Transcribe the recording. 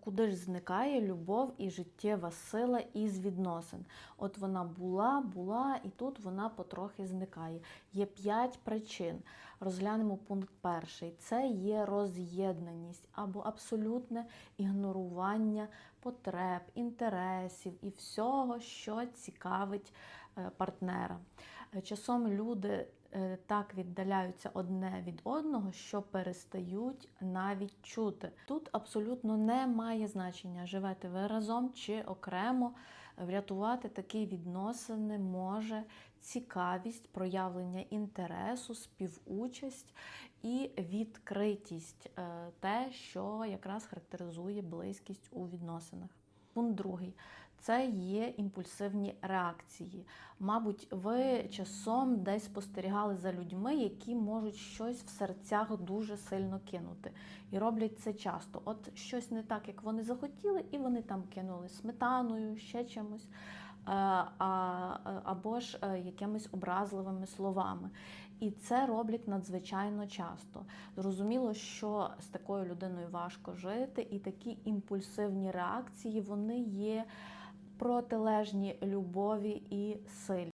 Куди ж зникає любов і життєва сила із відносин? От вона була, була, і тут вона потрохи зникає. Є п'ять причин. Розглянемо пункт перший: це є роз'єднаність або абсолютне ігнорування потреб, інтересів і всього, що цікавить е, партнера. Е, Часом люди так віддаляються одне від одного, що перестають навіть чути. Тут абсолютно не має значення, живете ви разом чи окремо. Врятувати такі відносини може цікавість, проявлення інтересу, співучасть і відкритість е, те, що якраз характеризує близькість у відносинах. Пункт другий це є імпульсивні реакції. Мабуть, ви часом десь спостерігали за людьми, які можуть щось в серцях дуже сильно кинути. І роблять це часто. От щось не так, як вони захотіли, і вони там кинули сметаною, ще чимось. Е, а- Або ж е, якимись образливими словами. І це роблять надзвичайно часто. Зрозуміло, що з такою людиною важко жити, і такі імпульсивні реакції вони є протилежні любові і силі.